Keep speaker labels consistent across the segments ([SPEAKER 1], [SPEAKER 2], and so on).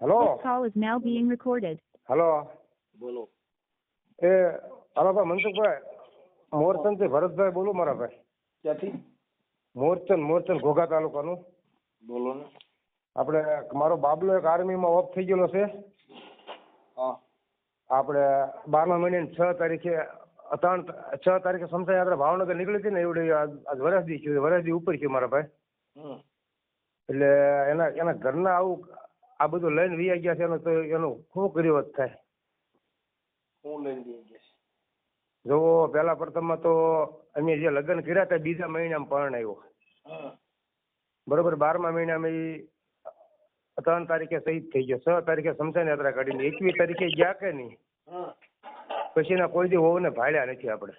[SPEAKER 1] Hello
[SPEAKER 2] call is now now recorded
[SPEAKER 1] hello
[SPEAKER 3] બોલો.
[SPEAKER 1] એ hello ભાઈ મનસુખભાઈ મોરચંદથી ભરતભાઈ બોલું મારા ભાઈ.
[SPEAKER 3] ક્યાંથી?
[SPEAKER 1] મોરચંદ મોરચંદ ઘોઘા તાલુકાનું.
[SPEAKER 3] બોલો ને
[SPEAKER 1] આપણે મારો બાબલો એક આર્મીમાં ઓફ થઈ ગયેલો છે.
[SPEAKER 3] હા.
[SPEAKER 1] આપણે બારમા મહિને છ તારીખે ત્રણ છ તારીખે સમસાઈ યાત્રા ભાવનગર નીકળી હતી ને એવડે આજ આજ વરસદી થયું વરસદી ઉપર થયું મારા ભાઈ. એટલે એના એના ઘરના આવું આ બધું લઈને વી ગયા છે એનું તો એનું શું કર્યો થાય?
[SPEAKER 3] હું લઈને જઈ ગયા
[SPEAKER 1] જો પહેલા પ્રથમમાં તો અમે જે લગ્ન કર્યા હતા બીજા મહિનામાં પરણાવ્યો બરોબર બારમા મહિનામાં ઈ ત્રણ તારીખે શહીદ થઈ ગયો. છ તારીખે શમશાન યાત્રા કાઢીને એકવીસ તારીખે ગયા કે નહીં? પછી ના કોઈ દી ને ભાળ્યા નથી આપણે.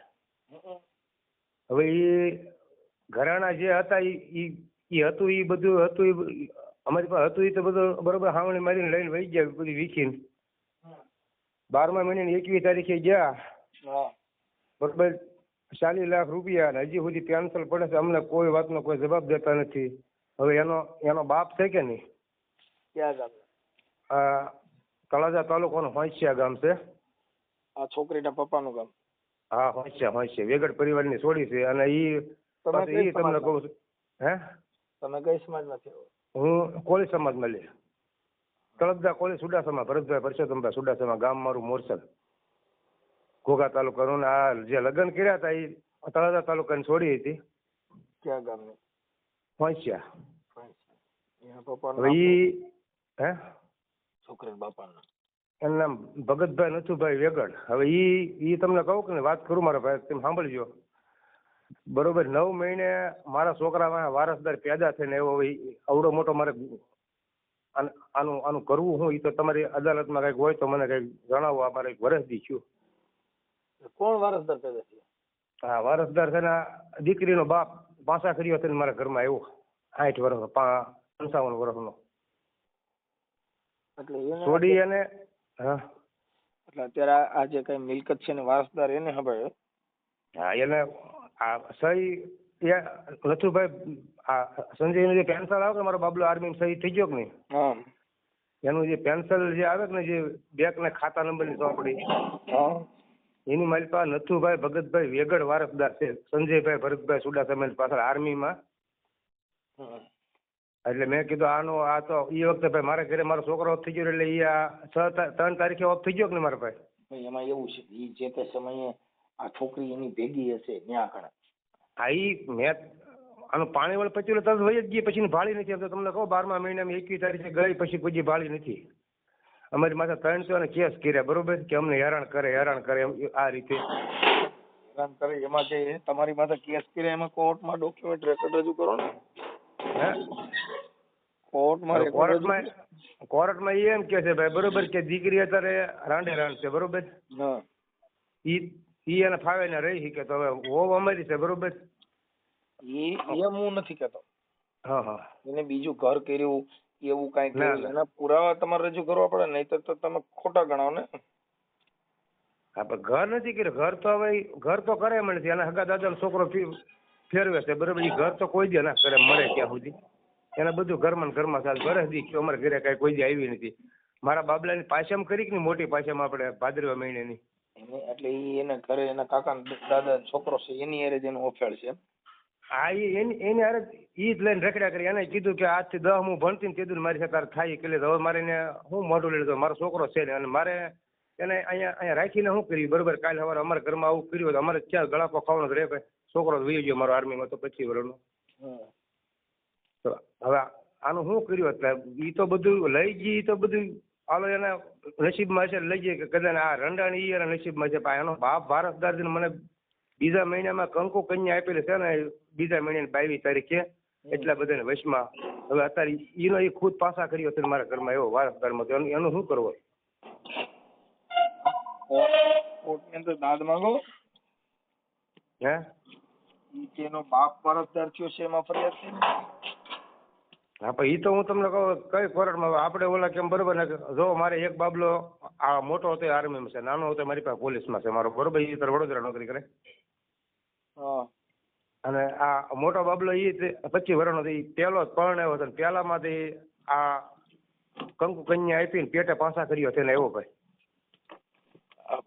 [SPEAKER 1] હવે એ ઘરાણા જે હતા એ હતું એ બધું હતું અમારી પાસે હતું એ તો બધું બરોબર હાવણી મારીને લઈને વહી ગયા બધી વીખીને. બારમા મહિનાની એકવીસ તારીખે ગયા. બરોબર ચાલીસ લાખ રૂપિયા અને હજી સુધી કેન્સલ પડે છે અમને કોઈ વાતનો કોઈ જવાબ દેતા નથી. હવે એનો એનો બાપ છે કે નહીં?
[SPEAKER 3] ક્યાં ગામ?
[SPEAKER 1] આ તળાજા તાલુકાનું હોંસિયા ગામ છે.
[SPEAKER 3] આ છોકરીના પપ્પાનું ગામ.
[SPEAKER 1] હા હોંસિયા હોંસિયા. વેગડ પરિવારની છોડી છે અને એ તમને કહું છું. હે?
[SPEAKER 3] તમે કઈ સમાજમાં આવો
[SPEAKER 1] હું કોળી સમાજમાં લે તળપદા કોળી સુડાસામાં ભરતભાઈ પરસોત્તમભાઈ સુડાસામાં ગામ મારું મોરસદ. ઘોઘા તાલુકાનું ને આ જે લગ્ન કર્યા હતા એ તળાજા તાલુકાની છોડી હતી.
[SPEAKER 3] ક્યાં ગામની? નામ
[SPEAKER 1] ઈ હે?
[SPEAKER 3] છોકરા બાપા બાપાનું.
[SPEAKER 1] એનું નામ ભગતભાઈ નથુભાઈ વેગડ. હવે ઈ ઈ તમને કહું કે ને વાત કરું મારા ભાઈ તમે સાંભળજો. બરોબર નવ મહિને મારા છોકરામાં વારસદાર પેદા થઈને એવો અવડો મોટો મારે આનું આનું કરવું હું એ તો તમારી અદાલતમાં કંઈક હોય તો મને કંઈક જણાવો આ મારે એક વરસ દી થયું.
[SPEAKER 3] કોણ વારસદાર પેદા થયો?
[SPEAKER 1] હા વારસદાર છે દીકરીનો બાપ પાસા કર્યો હતો મારા ઘરમાં આવ્યો સાઠ વર્ષનો પંચાવન વર્ષનો છોડી અને હા.
[SPEAKER 3] એટલે અત્યારે આ- આ જે કઈ મિલકત છે ને વારસદાર એને હવે
[SPEAKER 1] હા એને આ સહી એ નથુભાઈ આ સંજયનું જે પેન્સલ આવે કે મારો બાબલો આર્મી સહી થઈ ગયો કે નહીં?
[SPEAKER 3] હા.
[SPEAKER 1] એનું જે પેન્સલ જે આવે ને જે બેંક ને ખાતા નંબરની ચોપડી.
[SPEAKER 3] હા.
[SPEAKER 1] એની મારી પાસે નથુભાઈ ભગતભાઈ વેગડ વારસદાર છે. સંજયભાઈ ભરતભાઈ સુડાસમા પાછળ આર્મીમાં. એટલે મેં કીધું આનો આ તો એ વખતે ભાઈ મારા ઘરે મારો છોકરો ઓફ થઈ ગયો એટલે એ આ છ ત્રણ તારીખે ઓફ થઈ ગયો કે નહીં મારા ભાઈ?
[SPEAKER 3] એમાં એવું છે એ જે તે સમયે આ છોકરી એની ભેગી હશે ત્યાં આગળ
[SPEAKER 1] હા ઈ મેં આનું પાણી વાળું પચ્યું તરત વહી જ ગઈ પછી ભાળી નથી તો તમને કહો બારમા મહિનામાં એકવીસ તારીખે ગઈ પછી કોઈ ભાળી નથી. અમારી માથે ત્રણસો અને કેસ કર્યા બરોબર? કે અમને હેરાન કરે હેરાન કરે એમ આ રીતે.
[SPEAKER 3] હેરાન કરે એમાં જે તમારી માથે કેસ કર્યા એમાં કોર્ટમાં ડોક્યુમેન્ટ રેકોર્ડ રજૂ કરો ને.
[SPEAKER 1] હે?
[SPEAKER 3] કોર્ટમાં
[SPEAKER 1] કોર્ટમાં કોર્ટમાં એ એમ કે છે ભાઈ બરોબર કે દીકરી અત્યારે રાંડે રાંડ છે બરોબર?
[SPEAKER 3] હા
[SPEAKER 1] ઈ ઈ એને ફાવે ને રહી શકે તો હવે હોવ અમારી છે બરોબર?
[SPEAKER 3] એ એમ હું નથી કેતો.
[SPEAKER 1] હા હા.
[SPEAKER 3] એને બીજું ઘર કર્યું એવું કઈ
[SPEAKER 1] ના,
[SPEAKER 3] કર્યું. એના પુરાવા તમારે રજૂ કરવા પડે નહીં તો તમે ખોટા ગણાવ ને.
[SPEAKER 1] હા પણ ઘર નથી કર્યું. ઘર તો હવે ઘર તો કરે મળે છે. એના હગા દાદાનો છોકરો ફેરવે છે બરોબર? ઈ ઘર તો કોઈ દે ના કરે મળે ત્યાં સુધી? એને બધું ઘરમાં ને ઘરમાં ચાલ વરસ દી અમારા ઘરે કઈ કોઈ દી આવી નથી. મારા બાબલાની પાછમ કરી કે મોટી પાછમ આપણે ભાદરવા મહિનાની?
[SPEAKER 3] એટલે ઈ એના ઘરે એના કાકા દાદા છોકરો છે એની હારે જ એનું ઓફેડ છે.
[SPEAKER 1] હા ઈ એની એની હારે ઈ જ લઈને રખડ્યા કરી. એને કીધું કે આજથી દહ હું ભણતી ને કીધું મારી સાથે થાય. કે હવે મારે એને હું મોઢું લઈ લીધું મારો છોકરો છે ને અને મારે એને અહીંયા અહીંયા રાખીને શું કર્યું? બરોબર કાલે સવારે અમારા ઘરમાં આવું કર્યું તો અમારે ક્યાં ગળાપો ખાવાનો રહે ભાઈ. છોકરો વહી ગયો મારો આર્મીમાં તો પચીસ વર્ષનો. તો હવે આનું શું કર્યું? એટલે એ તો બધું લઈ ગઈ ઈ તો બધું હાલો એના નસીબમાં છે લઈ જઈએ કે કદાચ આ રંડાણ ઈ એના નસીબમાં છે. પણ એનો બાપ વારસદાર છે મને બીજા મહિનામાં કંકુ કન્યા આપેલી છે ને બીજા મહિનાની બાવીસ તારીખે. એટલા બધાને વશમાં. હવે અત્યારે એનો એ ખુદ પાસા કર્યો છે મારા ઘરમાં એવો વારસદારમાં તો એનું શું કરવો
[SPEAKER 3] કોર્ટની અંદર દાદ માંગો?
[SPEAKER 1] હે?
[SPEAKER 3] એનો બાપ વારસદાર થયો છે એમાં ફરિયાદ છે?
[SPEAKER 1] હા પણ એ તો હું તમને કહું કઈ કોર્ટમાં આપણે ઓલા કેમ બરોબર ને જો મારે એક બાબલો આ મોટો હતો આર્મીમાં છે નાનો હતો મારી પાસે પોલીસમાં છે મારો બરોબર એ તર વડોદરા નોકરી કરે.
[SPEAKER 3] હા.
[SPEAKER 1] અને આ મોટો બાબલો એ પચીસ વર્ષનો હતો ઈ પહેલો જ પરણ્યો હતો પહેલામાંથી આ કંકુ કન્યા આપીને પેટે પાસા કર્યો તેને એવો ભાઈ.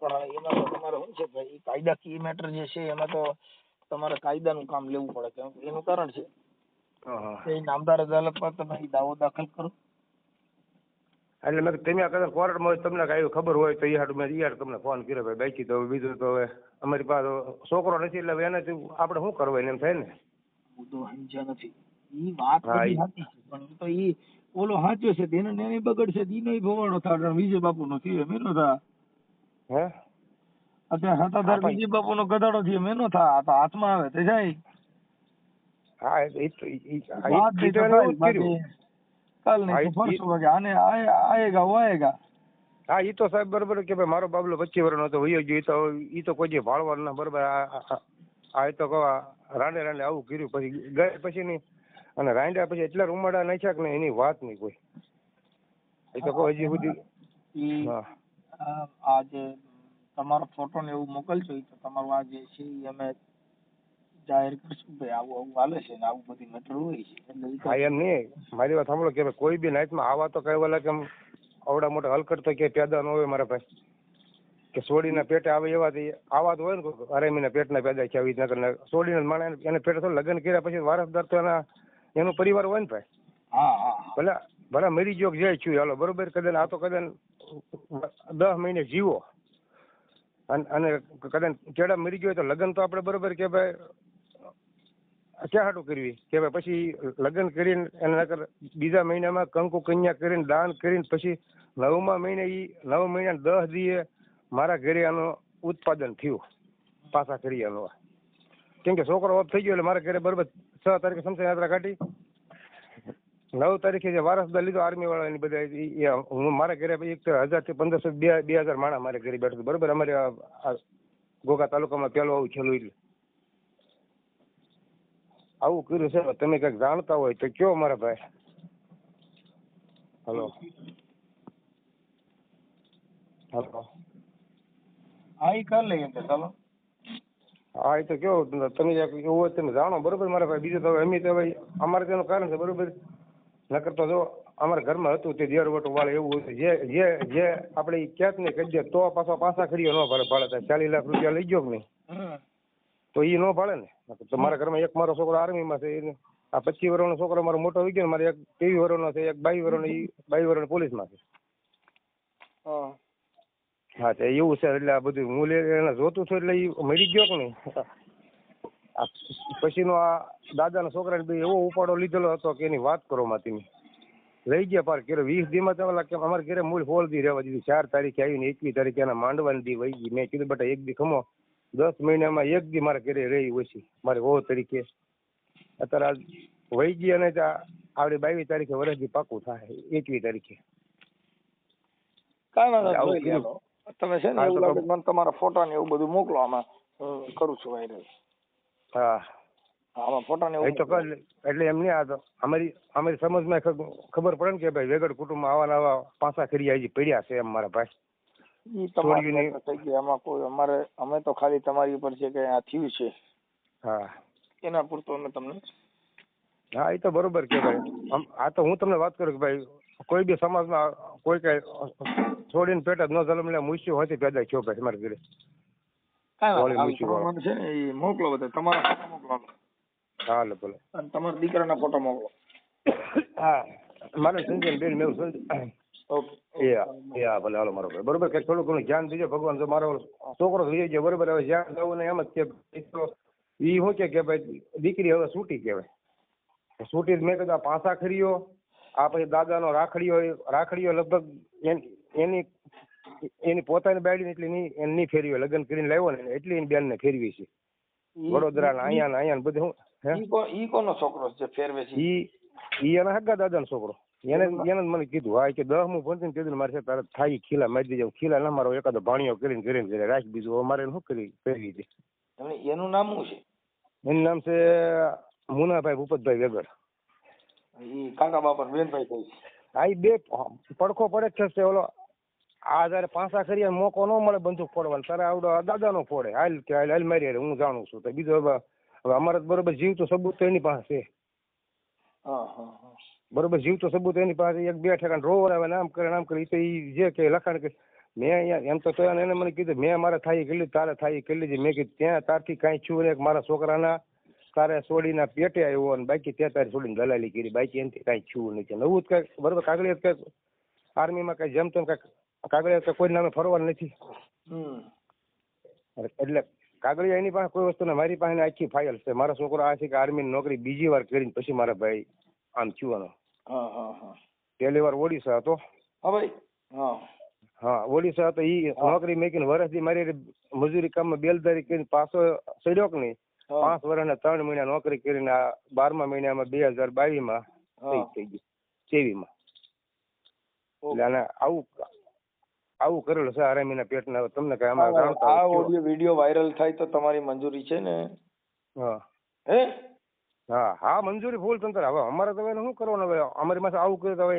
[SPEAKER 3] પણ એમાં તો તમારે શું છે ભાઈ કાયદાકીય મેટર જે છે એમાં તો તમારે કાયદાનું કામ લેવું પડે કેમ કે એનું કારણ છે.
[SPEAKER 1] હા, હા.
[SPEAKER 3] ઈ નામદાર અદાલતમાં તમે દાવો દાખલ કરો.
[SPEAKER 1] એટલે મેં તમે કદાચ કોર્ટમાં હોય તમને કાંઈ ખબર હોય તો એ હાટું મેં ઈ તમને ફોન કર્યો ભાઈ બાકી તો બીજું તો હવે અમારી પાસે છોકરો નથી એટલે એને આપણે શું કરવું એમ થાય ને?
[SPEAKER 3] મુદ્દો સમજ્યા નથી. ઈ વાત બધી
[SPEAKER 1] ઈ-
[SPEAKER 3] પણ તો ઈ ઓલો સાચો છે તેનો ન્યાય બગડશે ઈનો ભવાડો થાય વિજય બાપુ નો થયો મેનો થા.
[SPEAKER 1] હે?
[SPEAKER 3] અત્યારે સત્તાધાર
[SPEAKER 1] હા,
[SPEAKER 3] વિજય બાપુ નો ગધાડો થયો મેનો થા. આ તો હાથમાં આવે તે જાય.
[SPEAKER 1] હા એ તો હા ઈ તો સાહેબ બરોબર કે ભાઈ મારો બાબલો પચીસ વર્ષનો હતો હોય ગયો તો એ તો કોઈ ભાળવા ના બરોબર આ એ તો કહો રાંડે રાંડે આવું કર્યું પછી ગયા પછી નહીં અને રાંડ્યા પછી એટલા રૂમાડા નાખ્યા કે એની વાત નહીં કોઈ. એ તો કહો હજી સુધી.
[SPEAKER 3] આ તમારો ફોટો ને એવું મોકલશો તો તમારું આ જે છે એ અમે જાહેર કરશું. ભાઈ આવું આવું હાલે છે ને આવું બધી મેટર હોય છે. એટલે
[SPEAKER 1] હા એમ નહીં. મારી વાત સાંભળો કે કોઈ બી નાઇટમાં આવા તો કઈ વાલા કેમ આવડા મોટા હલકટ તો કે પેદા ન હોય મારા ભાઈ. કે સોડીના પેટે આવે એવા આવા તો હોય ને અરેમીના પેટના પેદા છે આવી રીતના સોડીના માણસ એને પેટે તો લગ્ન કર્યા પછી વારસદાર તો એના એનો પરિવાર હોય ને ભાઈ.
[SPEAKER 3] હા હા.
[SPEAKER 1] ભલે ભલે મરી ગયો જાય છું હાલો બરોબર કદાચ આ તો કદાચ દસ મહિને જીવો. અને અને કદાચ ચેડા મરી ગયો તો લગ્ન તો આપણે બરોબર કે ભાઈ ક્યાં હાટું કરવી. કે ભાઈ પછી લગ્ન કરીને એના નકર બીજા મહિનામાં કંકુ કન્યા કરીને દાન કરીને પછી નવમા મહિને એ નવ મહિના દસ દીએ મારા ઘરે આનું ઉત્પાદન થયું. પાછા કરી આનું. કેમ કે છોકરો ઓફ થઈ ગયો એટલે મારા ઘરે બરોબર છ તારીખે સમસા યાત્રા કાઢી. નવ તારીખે જે વારસદાર લીધો આર્મી વાળાની બધા ઈ- ઈ હું મારા ઘરે એક હજારથી પંદરસો બે બે હજાર માણા મારે ઘરે બેઠું. બરોબર અમારે આ તાલુકામાં પેલો આવું છેલ્લું એટલે આવું કર્યું છે તમે કંઈક જાણતા હોય તો કયો મારા ભાઈ? હલો હલો
[SPEAKER 3] હા કરી લઈએ તો ચાલો.
[SPEAKER 1] હા એ તો કેવો તમે એવું હોય તમે જાણો. બરોબર મારા ભાઈ બીજું તો અમે તો ભાઈ અમારે તેનું કારણ છે બરોબર? નકર તો જો અમારા ઘરમાં હતું તે દેર વટો વાળે એવું હતું જે જે જે આપણે ક્યાંક ને કહી દે તો પાછો પાછા ખરીઓ ન ભાડે ભાડે. ચાલીસ લાખ રૂપિયા લઈ ગયો કે નહીં. તો ઈ ન ભાડે ને. મારા ઘરમાં એક મારો છોકરો આર્મીમાં છે એને આ પચીસ વર્ષનો છોકરો મારો મોટો થઈ ગયો ને મારે એક ત્રેવીસ વર્ષનો છે એક બાવીસ વર્ષનો ઈ બાવીસ વર્ષનો પોલીસમાં છે.
[SPEAKER 3] હા.
[SPEAKER 1] તો એવું છે એટલે આ બધું હું એને જોતું છું એટલે ઈ મળી ગયો કે નહીં? પછીનો આ દાદાના છોકરાને બી એવો ઉપાડો લીધેલો હતો કે એની વાત કરો માં તમે લઈ ગયા પાર ઘરે વીસ દીમાં તો કે અમારે ઘરે મૂળ હોળ દી રહેવા દીધી. ચાર તારીખે આવીને એકવીસ તારીખે એના માંડવાની દી વહી ગઈ. મેં કીધું બેટા એક દી ખમો. દસ મહિનામાં એક દી મારા ઘરે રહી ઓછી. મારે વહુ તરીકે. અત્યારે વહી ગઈ અને આવડી બાવીસ તારીખે વર્ષથી પાકું થાય. એકવીસ તારીખે.
[SPEAKER 3] કાંઈ. તમે છે ને એવું લાગે મને તમારા ફોટા ને એવું બધું મોકલો આમાં કરું છું વાયરલ.
[SPEAKER 1] હા.
[SPEAKER 3] આમાં ફોટા ને
[SPEAKER 1] તો એટલે એમ નહીં આ તો અમારી અમારી સમજમાં ખબર પડે ને કે ભાઈ વેગડ કુટુંબ આવા આવા પાસા કરી આવી પડ્યા છે એમ મારા ભાઈ.
[SPEAKER 3] ઈ તમારી થઈ ગઈ આમાં કોઈ અમારે અમે તો ખાલી તમારી ઉપર છે કે આ થયું છે.
[SPEAKER 1] હા.
[SPEAKER 3] એના પૂરતો અમે તમને
[SPEAKER 1] હા એ તો બરોબર કે ભાઈ. આ તો હું તમને વાત કરું કે ભાઈ કોઈ બી સમાજમાં કોઈ કઈ છોડીને પેટ જ ન જલમ લે મૂસ્યું હોય પેદા થયો ભાઈ મારા ઘરે.
[SPEAKER 3] છે ને એ મોકલો બધા. તમારા ફોટા મોકલો
[SPEAKER 1] હાલો ભલે.
[SPEAKER 3] અને તમારા દીકરાના ફોટા મોકલો.
[SPEAKER 1] હા. મારે સંજય બેન મેં સંજય હા ભલે હાલો મારો ભાઈ. બરોબર કે થોડું ઘણું ધ્યાન દેજો ભગવાન જો મારો છોકરો થઈ જાય બરોબર હવે જ્યાં જવું ને એમ જ કે ઈ શું કે કે ભાઈ દીકરી હવે છૂટી કહેવાય. છૂટી મેં કીધું આ પાસા ખરીયો આ પછી દાદાનો રાખડીયો રાખડીઓ લગભગ એની એની પોતાની બાયડી એટલી નહીં એની નહીં ફેરવી હોય. લગ્ન કરીને લાવ્યો ને એટલી એની બેનને ફેરવી છે. વડોદરા ને અહીંયા ને અહીંયા ને બધું હે?
[SPEAKER 3] ઈ કોનો છોકરો છે ફેરવે છે?
[SPEAKER 1] ઈ ઈ એના હગા દાદાનો છોકરો. એને એને મને કીધું હા કે દસ હું ભણતી કીધું મારે છે તારે થાય ખીલા મારી દેજો ખીલા ના મારો એકાદો ભાણિયો કરીને કરીને ઘરે રાખ બીજું અમારે મારે શું કરી કરવી છે?
[SPEAKER 3] એનું નામ શું છે?
[SPEAKER 1] એનું નામ છે મુનાભાઈ ભૂપતભાઈ
[SPEAKER 3] વેગર. કાકા બાપા બેનભાઈ છે.
[SPEAKER 1] આ બે પડખો પડે છે ઓલો આ જયારે પાસા કરીએ મોકો ન મળે બંદૂક ફોડવાનો તારે આવડો દાદા દાદાનો ફોડે. હાલ કે હાલ મારી હું જાણું છું. તો બીજો હવે અમારે બરોબર જીવ તો સબૂત તો એની પાસે
[SPEAKER 3] હા હા.
[SPEAKER 1] બરોબર જીવતો સબૂત એની પાસે એક બે ઠેકાણ રોવર આવે નામ કરે નામ કરે એ તો એ જે કે લખાણ કે મેં અહીંયા એમ તો તો એને મને કીધું મેં મારે થાય કેટલી તારે થાય કેટલી મેં કીધું ત્યાં તારથી કાંઈ છું ને મારા છોકરાના તારે છોડીના પેટે આવ્યો અને બાકી ત્યાં તારે છોડીને દલાલી કરી બાકી એનાથી કાંઈ છું નથી નવું જ કાંઈક બરોબર કાગળિયાત કાંઈક આર્મીમાં કાંઈ જેમ તેમ કાંઈક કાગળિયાત કોઈ નામે ફરવાનું નથી. એટલે કાગળિયા એની પાસે કોઈ વસ્તુ મારી પાસે આખી ફાઇલ છે. મારા છોકરો આ છે કે આર્મીની નોકરી બીજી વાર કરીને પછી મારા ભાઈ આમ થયો
[SPEAKER 3] હા હા હા.
[SPEAKER 1] પહેલી વાર ઓડિશા હતો.
[SPEAKER 3] હા ભાઈ? હા.
[SPEAKER 1] હા ઓડિશા હતો. ઈ નોકરી મેકીને વર્ષથી મારી મજૂરી કામમાં બેલદારી કરીને પાછો ચડ્યો કે નહીં? પાંચ વર્ષના ત્રણ મહિના નોકરી કરીને આ બારમા મહિનામાં બે હજાર બાવીસમાં થઈ ગઈ.
[SPEAKER 3] ઓકે.
[SPEAKER 1] એટલે આને આવું આવું કરેલું છે આરામીના પેટના. ના તમને કઈ આમાં
[SPEAKER 3] આ ઓડિયો વિડિયો વાયરલ થાય તો તમારી મંજૂરી છે ને.
[SPEAKER 1] હા.
[SPEAKER 3] હે?
[SPEAKER 1] હા હા મંજૂરી ફૂલ તંત્ર હવે અમારે તો એને શું કરવાનું? હવે અમારી પાસે આવું કર્યું તો હવે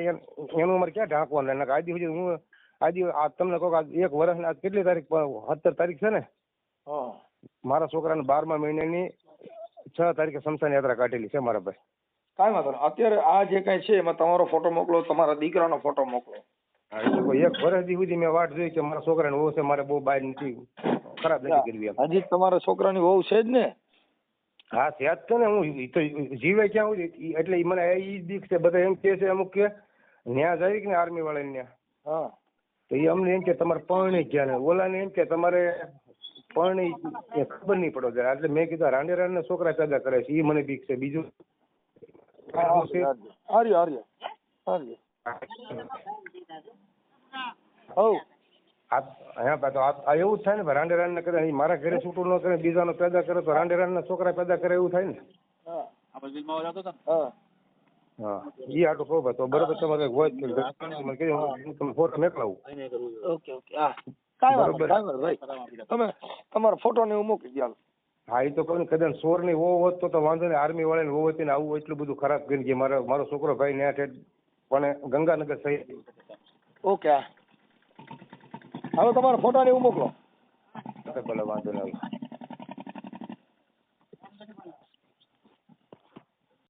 [SPEAKER 1] એનું અમારે ક્યાં ઢાંકવાનું? એના આજે સુધી હું આજે આ તમને કહું કે એક વર્ષ આજ કેટલી તારીખ સત્તર તારીખ છે ને? મારા છોકરાને બારમા મહિનાની છ તારીખે શમશાન યાત્રા કાઢેલી છે મારા ભાઈ.
[SPEAKER 3] કાંઈ વાંધો નહીં. અત્યારે આ જે કાંઈ છે એમાં તમારો ફોટો મોકલો તમારા દીકરાનો ફોટો મોકલો.
[SPEAKER 1] એક વર્ષ સુધી મેં વાટ જોઈ કે મારા છોકરાને વહુ છે મારે બહુ બહાર નથી ખરાબ નથી કરવી
[SPEAKER 3] હજી તમારા છોકરાની વહુ છે જ ને?
[SPEAKER 1] હા ત્યાં જ છે ને હું ઈ તો જીવે ક્યાં હું ઈ- એટલે ઈ મને એ દીક છે બધા એમ કહે છે અમુક કે ન્યા જાય કે ને આર્મી વાળાને ન્યા?
[SPEAKER 3] હા.
[SPEAKER 1] તો એ અમને એમ કે તમારે પરણી ગયા ને. ઓલાને એમ કે તમારે પરણી એ ખબર નહીં પડો જરા. એટલે મેં કીધું રાંડેરાના છોકરા પેદા કરે છે. એ મને બીક છે. બીજું?
[SPEAKER 3] આર્ય આર્ય આર્ય હવ
[SPEAKER 1] હા પા તો આ એવું જ થાય ને ભાઈ રાંડેરાને કરે મારા ઘરે છૂટું ન કરે બીજાનો પેદા કરે તો રાંડેરાના છોકરા પેદા કરે એવું થાય ને?
[SPEAKER 3] હા હા.
[SPEAKER 1] હા ઈ આટલું કહું તો બરોબર તમારે હોય મને કહેજો, હું તમને ફોટો મોકલાવું.
[SPEAKER 3] ઓકે ઓકે હા. કાંઈ વાંધો કાંઈ ભાઈ તમે તમારો ફોટો ને હું મૂકી દઉં
[SPEAKER 1] હા એ તો કોઈ કદાચ સોરની વહુ હોત તો તો વાંધો નહીં આર્મી વાળાની વહુ હતી ને આવું એટલું બધું ખરાબ કરીને કે મારો મારો છોકરો ભાઈ ને ઠેઠ પણ ગંગાનગર સહી
[SPEAKER 3] ઓકે હા. હવે તમારા ફોટો ને એવું મોકલો.
[SPEAKER 1] ભલે વાંધો નહીં